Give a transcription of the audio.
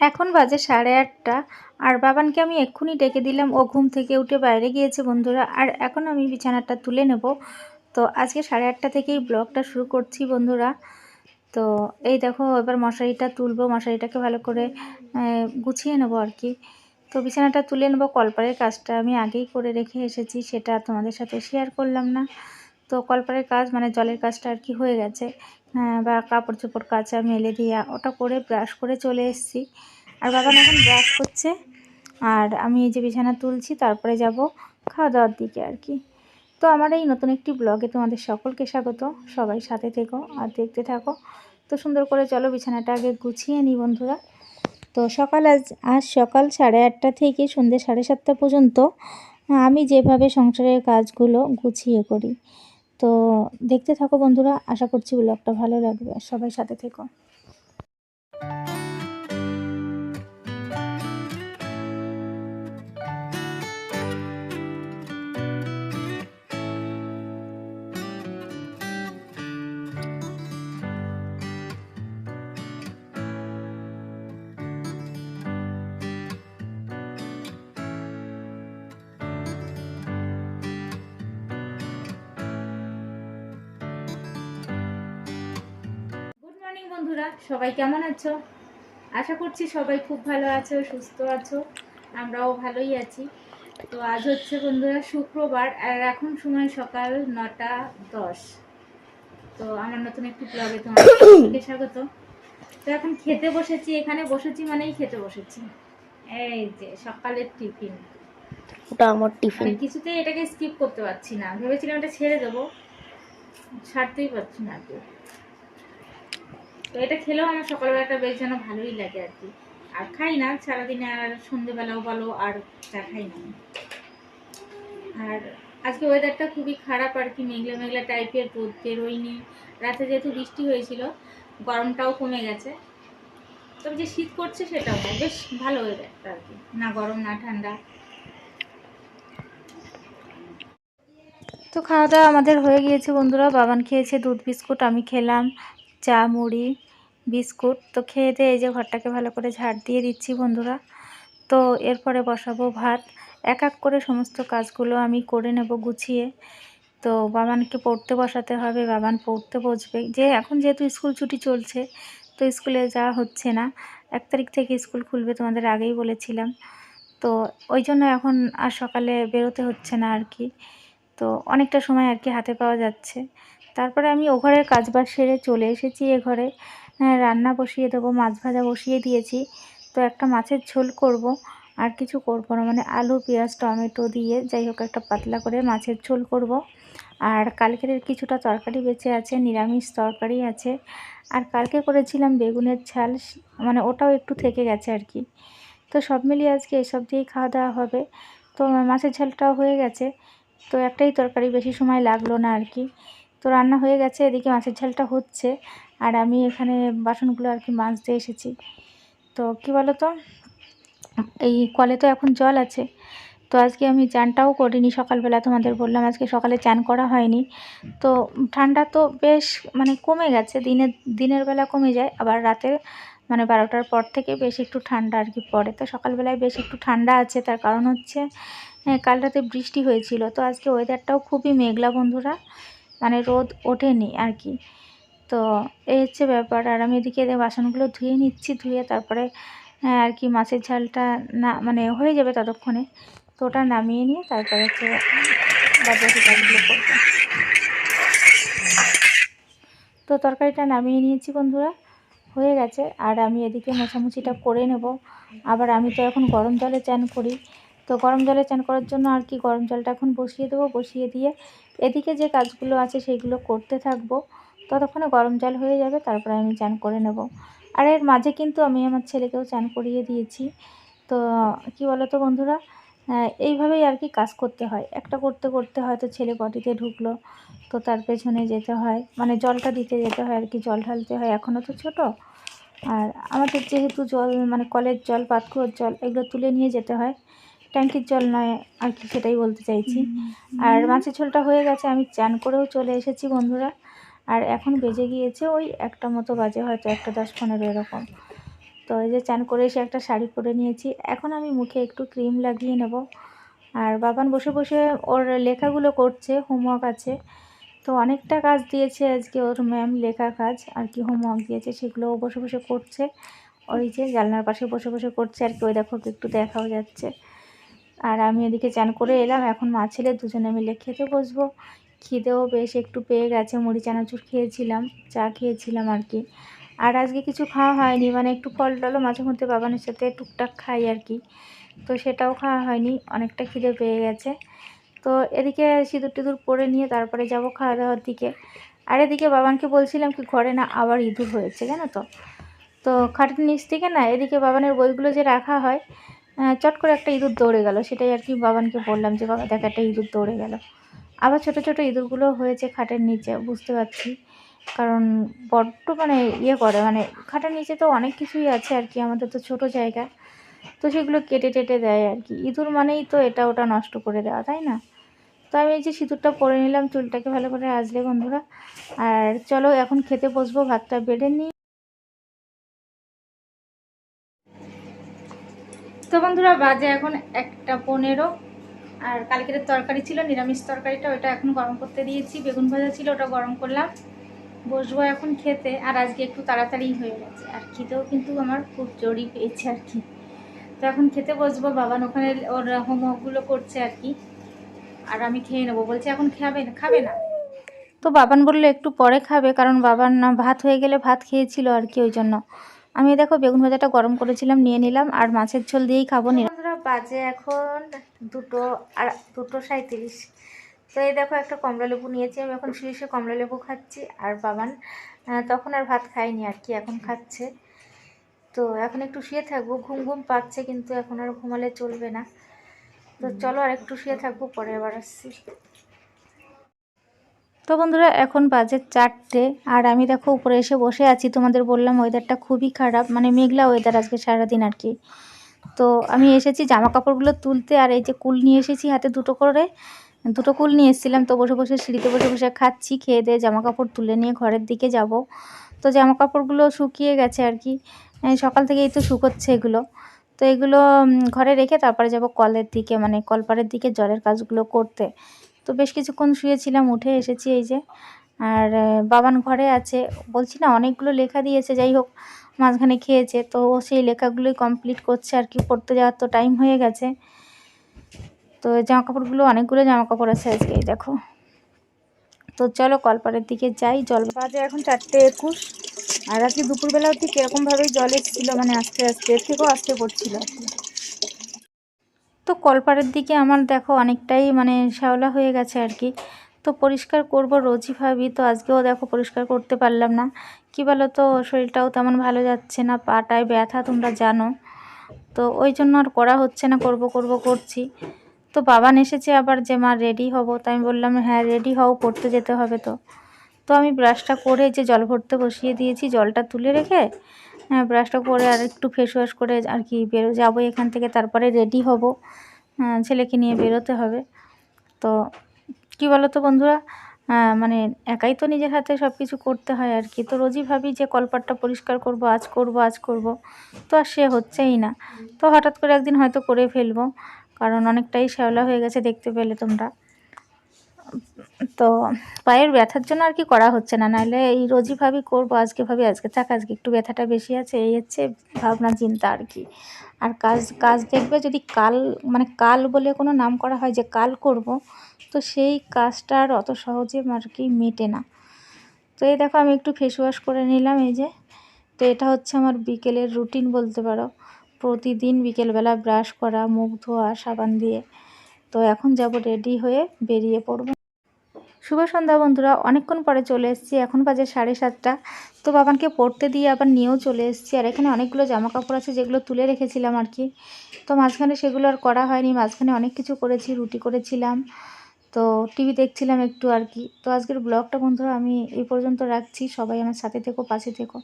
এখন বাজে সাড়ে আটটা, আর বাবানকে আমি এক্ষুনি ডেকে দিলাম। ও ঘুম থেকে উঠে বাইরে গিয়েছে বন্ধুরা, আর এখন আমি বিছানাটা তুলে নেব। তো আজকে সাড়ে আটটা থেকেই ব্লগটা শুরু করছি বন্ধুরা। তো এই দেখো, এবার মশারিটা তুলবো, মশারিটাকে ভালো করে গুছিয়ে নেব আর কি। তো বিছানাটা তুলে নেব, কলপারের কাজটা আমি আগেই করে রেখে এসেছি, সেটা তোমাদের সাথে শেয়ার করলাম না। তো কলপারের কাজ মানে জলের কাজটা আর কি হয়ে গেছে। আহ, বা কাপড় চোপড় কাচা মেলে দিয়া ওটা করে ব্রাশ করে চলে এসেছি। আর বাবা এখন ব্রাশ করছে। আর আমি এই যে বিছানা তুলছি তারপরে যাব খাওয়া দাওয়ার দিকে আর কি। তো আমার এই নতুন একটি ব্লগে তোমাদের সকলকে স্বাগত। সবাই সাথে থেকো আর দেখতে থাকো। তো সুন্দর করে চলো বিছানাটা আগে গুছিয়ে নিই বন্ধুরা। তো সকাল আজ আজ সকাল সাড়ে আটটা থেকে সন্ধ্যে সাড়ে সাতটা পর্যন্ত আমি যেভাবে সংসারের কাজগুলো গুছিয়ে করি তো দেখতে থাকো বন্ধুরা আশা করছি ব্লগটা ভালো লাগবে। সবাই সাথে থেকো। বন্ধুরা সবাই কেমন আছো? আশা করছি সবাই খুব ভালো আছো সুস্থ আছো আমরাও ভালোই আছি। তো আজ হচ্ছে বন্ধুরা শুক্রবার আর এখন সময় সকাল নটা দশ। তো আমার নতুন একটি ব্লগে তোমাকে স্বাগত। তো এখন খেতে বসেছি এখানে বসেছি মানেই খেতে বসেছি। এই যে সকালের টিফিন। ওটা আমার টিফিন। কিছুতেই এটাকে স্কিপ করতে পারছি না। ভেবেছিলাম এটা ছেড়ে দেবো। ছাড়তেই পারছি না তো এটা খেলেও আমার সকালবেলাটা বেশ যেন ভালোই লাগে আর কি। আর খাই না, সারাদিনে আর সন্ধেবেলাও বলো, আর চা খাই না। আর আজকে ওয়েদারটা খুবই খারাপ আর কি মেঘলা মেঘলা টাইপের রোদ বেরোয়নি রাতে যেহেতু বৃষ্টি হয়েছিল, গরমটাও কমে গেছে। তবে যে শীত করছে সেটাও না, বেশ ভালো ওয়েদারটা আর কি। না গরম, না ঠান্ডা। তো খাওয়া দাওয়া আমাদের হয়ে গিয়েছে বন্ধুরা বাবান খেয়েছে, দুধ, বিস্কুট আমি খেলাম। চা, মুড়ি, বিস্কুট। তো খেয়ে দিয়ে এই যে ঘরটাকে ভালো করে ঝাড় দিয়ে দিচ্ছি বন্ধুরা। তো এরপরে বসাবো ভাত। এক এক করে সমস্ত কাজগুলো আমি করে নেব গুছিয়ে। তো বাবানকে পড়তে বসাতে হবে, বাবান পড়তে বসবে। যে এখন যেহেতু স্কুল ছুটি চলছে, তো স্কুলে যাওয়া হচ্ছে না। এক তারিখ থেকে স্কুল খুলবে তোমাদের আগেই বলেছিলাম। তো ওই জন্য এখন আর সকালে বেরোতে হচ্ছে না আর কি। তো অনেকটা সময় আর কি হাতে পাওয়া যাচ্ছে। তারপরে আমি ও ঘরের কাজবাজ সেরে চলে এসেছি এ ঘরে। হ্যাঁ, রান্না বসিয়ে দেবো মাছ ভাজা বসিয়ে দিয়েছি। তো একটা মাছের ঝোল করব আর কিছু করব না। মানে আলু পেঁয়াজ টমেটো দিয়ে যাই হোক একটা পাতলা করে মাছের ঝোল করব। আর কালকের কিছুটা তরকারি বেঁচে আছে নিরামিষ তরকারি আছে। আর কালকে করেছিলাম বেগুনের ঝাল মানে ওটাও একটু থেকে গেছে আর কি। তো সব মিলিয়ে আজকে এসব দিয়েই খাওয়া দাওয়া হবে। তো মাছের ঝালটাও হয়ে গেছে। তো একটাই তরকারি বেশি সময় লাগল না আর কি। তো রান্না হয়ে গেছে এদিকে মাছের ঝালটা হচ্ছে। আর আমি এখানে বাসনগুলো আর কি মাজতে এসেছি। তো কি বলো তো এই কলে তো এখন জল আছে। তো আজকে আমি চানটাও করিনি সকালবেলা তোমাদের বললাম আজকে সকালে চান করা হয়নি। তো ঠান্ডা তো বেশ মানে কমে গেছে দিনের দিনের বেলা কমে যায় আবার রাতে মানে বারোটার পর থেকে বেশ একটু ঠান্ডা আর কি পড়ে। তো সকালবেলায় বেশ একটু ঠান্ডা আছে তার কারণ হচ্ছে হ্যাঁ, কাল রাতে বৃষ্টি হয়েছিল। তো আজকে ওয়েদারটাও খুবই মেঘলা বন্ধুরা। মানে রোদ ওঠেনি আর কি। তো এই হচ্ছে ব্যাপার। আর আমি এদিকে বাসনগুলো ধুয়ে নিচ্ছি ধুয়ে তারপরে হ্যাঁ, আর কি মাছের ঝালটা না মানে হয়ে যাবে ততক্ষণে। তো ওটা নামিয়ে নিয়ে তারপরে হচ্ছে বাদ বাকি কাজগুলো করব। তো তরকারিটা নামিয়ে নিয়েছি বন্ধুরা হয়ে গেছে। আর আমি এদিকে মোছামুছিটা করে নেব। আবার আমি তো এখন গরম জলে চান করি। তো গরম জলে চান করার জন্য আর কি গরম জলটা এখন বসিয়ে দেবো। বসিয়ে দিয়ে এদিকে যে কাজগুলো আছে সেইগুলো করতে থাকব। ততক্ষণে গরম জল হয়ে যাবে, তারপরে আমি চান করে নেব। আর এর মাঝে কিন্তু আমি আমার ছেলেকেও চান করিয়ে দিয়েছি। তো কি বলো তো বন্ধুরা এইভাবেই আর কি কাজ করতে হয়। একটা করতে করতে হয়তো ছেলে বডিতে ঢুকলো, তো তার পেছনে যেতে হয়। মানে জলটা দিতে যেতে হয় আর কি, জল ঢালতে হয়। এখনও তো ছোট। আর আমাদের যেহেতু জল মানে কলের জল পাতকুয়োর জল, এগুলো তুলে নিয়ে যেতে হয়। ট্যাঙ্কির জল নয় আর কি সেটাই বলতে চাইছি। আর মাছের ঝোলটা হয়ে গেছে আমি চান করেও চলে এসেছি বন্ধুরা। আর এখন বেজে গিয়েছে ওই একটা মতো বাজে হয়তো একটা দশ পনেরো এরকম। তো এই যে চান করে এসে একটা শাড়ি পরে নিয়েছি। এখন আমি মুখে একটু ক্রিম লাগিয়ে নেব। আর বাবান বসে বসে ওর লেখাগুলো করছে হোমওয়ার্ক আছে। তো অনেকটা কাজ দিয়েছে আজকে ওর ম্যাম লেখা কাজ আর কি হোমওয়ার্ক দিয়েছে সেগুলো বসে বসে করছে। ওই যে জানলার পাশে বসে বসে করছে আর কি ওই দেখো একটু দেখাও যাচ্ছে। আর আমি এদিকে চান করে এলাম। এখন মা ছেলে দুজনে মিলে খেতে বসবো। খিদেও বেশ একটু পেয়ে গেছে, মুড়ি চানাচুর খেয়েছিলাম, চা খেয়েছিলাম আর কি। আর আজকে কিছু খাওয়া হয়নি মানে একটু ফল টলও মাঝে মধ্যে বাবানের সাথে টুকটাক খাই আর কি। তো সেটাও খাওয়া হয়নি, অনেকটা খিদে পেয়ে গেছে। তো এদিকে সিঁদুর টিঁদুর পরে নিয়ে তারপরে যাব খাওয়া দাওয়ার দিকে। আর এদিকে বাবানকে বলছিলাম কি, ঘরে না আবার ইঁদুর হয়েছে, জানো তো? তো খাটের নিচ থেকে না, এদিকে বাবানের বইগুলো যে রাখা হয় চট করে একটা ইঁদুর দৌড়ে গেল। সেটাই আর কি বাবানকে বললাম যে, বাবা, দেখ একটা ইঁদুর দৌড়ে গেল। আবার ছোট ছোট ইঁদুরগুলো হয়েছে খাটের নিচে, বুঝতে পারছি। কারণ বড্ড মানে ইয়ে করে মানে খাটের নিচে তো অনেক কিছুই আছে আর কি, আমাদের তো ছোট জায়গা। তো সেগুলো কেটে, টেটে দেয় আর কি। ইঁদুর মানেই তো এটা ওটা নষ্ট করে দেওয়া, তাই না? তো আমি এই যে সিঁদুরটা পরে নিলাম, চুলটাকে ভালো করে আসলে বন্ধুরা। আর চলো, এখন খেতে বসবো, ভাতটা বেড়ে নিই। তো বন্ধুরা, বাজে এখন একটা পনেরো। আর কালকের তরকারি ছিল, নিরামিষ তরকারিটা, ওটা এখন গরম করতে দিয়েছি। বেগুন ভাজা ছিল, ওটা গরম করলাম। বসবো এখন খেতে, আর আজকে একটু তাড়াতাড়ি হয়ে গেছে। আর খেতেও কিন্তু আমার খুব জোরই পেয়েছে আর কি। তো এখন খেতে বসবো বাবান ওখানে, ওর হোমওয়ার্কগুলো করছে আর কি। আর আমি খেয়ে নেব। বলছে এখন খাবে না খাবে না। তো বাবান বলল একটু পরে খাবে, কারণ বাবার না ভাত হয়ে গেলে ভাত খেয়েছিল আর কি, ওই জন্য। আমি দেখো বেগুন ভাজাটা গরম করেছিলাম নিয়ে নিলাম আর মাছের ঝোল দিয়েই খাব বন্ধুরা বাজে এখন দুটো আর দুটো সাঁত্রিশ তো এই দেখো একটা কমলা লেবু নিয়েছি আমি এখন শুয়ে কমলা লেবু খাচ্ছি আর বাবান তখন আর ভাত খাইনি আর কি এখন খাচ্ছে। তো এখন একটু শুয়ে থাকব ঘুম ঘুম পাচ্ছে কিন্তু এখন আর ঘুমালে চলবে না। তো চলো আর একটু শুয়ে থাকব পরে আবার আসছি। তো বন্ধুরা, এখন বাজে চারটে আর আমি দেখো উপরে এসে বসে আছি। তোমাদের বললাম ওয়েদারটা খুবই খারাপ মানে মেঘলা ওয়েদার আজকে সারাদিন আর কি। তো আমি এসেছি জামা কাপড়গুলো তুলতে আর এই যে কুল নিয়ে এসেছি হাতে দুটো করে। দুটো কুল নিয়ে এসেছিলাম তো বসে বসে সিঁড়িতে বসে বসে খাচ্ছি, খেয়ে দিয়ে জামা কাপড় তুলে নিয়ে ঘরের দিকে যাব। তো জামা কাপড়গুলো শুকিয়ে গেছে আর কি। সকাল থেকেই তো শুকোচ্ছে এগুলো। তো এগুলো ঘরে রেখে তারপরে যাব কলের দিকে মানে কলপাড়ের দিকে জলের কাজগুলো করতে। তো বেশ কিছুক্ষণ শুয়েছিলাম, উঠে এসেছি এই যে। আর বাবান ঘরে আছে। বলছি না, অনেকগুলো লেখা দিয়েছে, যাই হোক, মাঝখানে খেয়েছে। তো সেই লেখাগুলোই কমপ্লিট করছে, আর কি পড়তে যাওয়ার তো টাইম হয়ে গেছে। তো জামা কাপড়গুলো অনেকগুলো জামা কাপড় আছে আজকে দেখো। তো চলো, কলপাড়ের দিকে যাই, জল বাজে এখন চারটে একুশ। আর আজকে দুপুরবেলা ঠিক এরকমভাবেই জল এসেছিল মানে আস্তে আস্তে এর থেকেও আস্তে পড়ছিল আর কি। তো কলপাড়ের দিকে আমার দেখো অনেকটাই মানে শ্যাওলা হয়ে গেছে আর কি। তো পরিষ্কার করব রোজই ভাবি, তো আজকেও দেখো পরিষ্কার করতে পারলাম না। কী বলো তো শরীরটাও তেমন ভালো যাচ্ছে না, পাটায় ব্যথা তোমরা জানো। তো ওই জন্য আর করা হচ্ছে না, করব করব, করছি। তো বাবান এসেছে আবার যে, মা রেডি হব। তাই আমি বললাম হ্যাঁ রেডি হও পড়তে যেতে হবে তো। তো আমি ব্রাশটা করে যে জল ভরতে বসিয়ে দিয়েছি, জলটা তুলে রেখে ব্রাশটা করে আর একটু ফেস ওয়াশ করে আর কি বেরো যাব এখান থেকে তারপরে রেডি হব। হ্যাঁ, ছেলেকে নিয়ে বেরোতে হবে। তো কী বলো তো বন্ধুরা? আহ, মানে একাই তো নিজের হাতে সব কিছু করতে হয় আর কি। তো রোজই ভাবি যে কলপাটটা পরিষ্কার করব আজ করব আজ করব। তো আর সে হচ্ছেই না। তো হঠাৎ করে একদিন হয়তো করে ফেলব। কারণ অনেকটাই শ্যাওলা হয়ে গেছে দেখতে পেলে তোমরা। তো পায়ের ব্যথার জন্য আর কি করা হচ্ছে না, নাহলে এই রোজই ভাবি করব, আজকে ভাবি আজকে থাক, আজকে একটু ব্যথাটা বেশি আছে, এই হচ্ছে ভাবনা চিন্তা আর কি। আর কাজ কাজ দেখবে যদি কাল মানে কাল বলে কোনো নাম করা হয় যে কাল করব, তো সেই কাজটা আর অত সহজে আর কি মেটে না। তো এই দেখো আমি একটু ফেস ওয়াশ করে নিলাম, এই যে। তো এটা হচ্ছে আমার বিকেলের রুটিন বলতে পারো। প্রতিদিন বিকেলবেলা ব্রাশ করা, মুখ ধোয়া, সাবান দিয়ে। তো এখন যাব রেডি হয়ে বেরিয়ে পড়ব। শুভ সন্ধ্যা বন্ধুরা, অনেকক্ষণ পরে চলে এসেছি, এখন বাজে সাড়ে সাতটা। তো বাবানকে পড়তে দিয়ে আবার নিয়েও চলে এসেছি, আর এখানে অনেকগুলো জামা কাপড় আছে যেগুলো তুলে রেখেছিলাম আর কি। তো মাঝখানে সেগুলো আর করা হয়নি, মাঝখানে অনেক কিছু করেছি, রুটি করেছিলাম। তো টিভি দেখছিলাম একটু আর কি। তো আজকের ব্লগটা বন্ধুরা আমি এই পর্যন্ত রাখছি, সবাই আমার সাথে থেকো, পাশে থেকো।